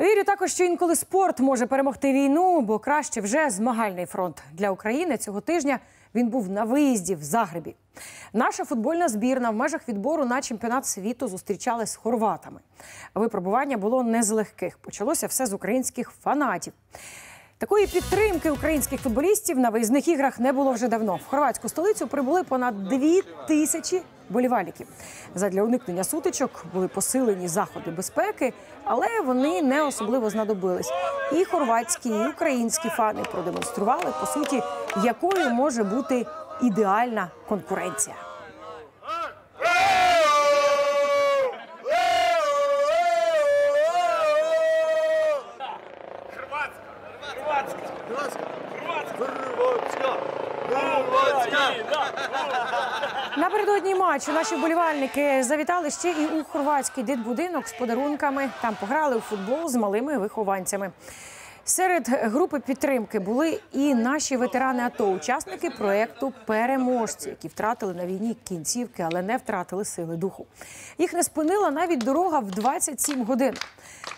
Вірю також, що інколи спорт може перемогти війну, бо краще вже змагальний фронт для України цього тижня. Він був на виїзді в Загребі. Наша футбольна збірна в межах відбору на чемпіонат світу зустрічалась з хорватами. Випробування було не з легких. Почалося все з українських фанатів. Такої підтримки українських футболістів на виїзних іграх не було вже давно. В хорватську столицю прибули понад дві тисячі болівальників. Задля уникнення сутичок були посилені заходи безпеки, але вони не особливо знадобились. І хорватські, і українські фани продемонстрували по суті, якою може бути ідеальна конкуренція. Напередодні матчу наші вболівальники завітали ще і у хорватський дитбудинок з подарунками. Там пограли у футбол з малими вихованцями. Серед групи підтримки були і наші ветерани АТО, учасники проєкту Переможці, які втратили на війні кінцівки, але не втратили сили духу. Їх не спинила навіть дорога в 27 годин.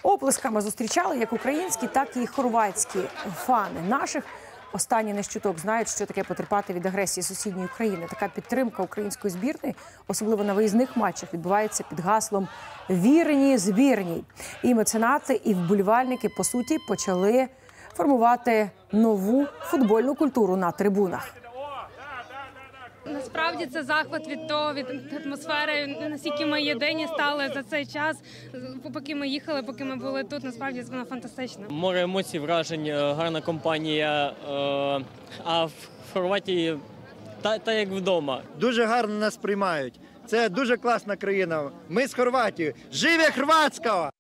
Оплесками зустрічали як українські, так і хорватські фани наших. Останні не щуток знають, що таке потерпати від агресії сусідньої країни. Така підтримка української збірної, особливо на виїзних матчах, відбувається під гаслом Вірні збірній. І меценати, і вболівальники по суті почали формувати нову футбольну культуру на трибунах. Насправді це захват від того, від атмосфери, наскільки ми єдині стали за цей час, поки ми їхали, поки ми були тут. Насправді вона фантастична. Море емоцій, вражень, е, гарна компанія. е, А в Хорватії та, та як вдома. дуже гарно нас приймають. Це дуже класна країна. Ми з Хорватії. Живе Хорватського!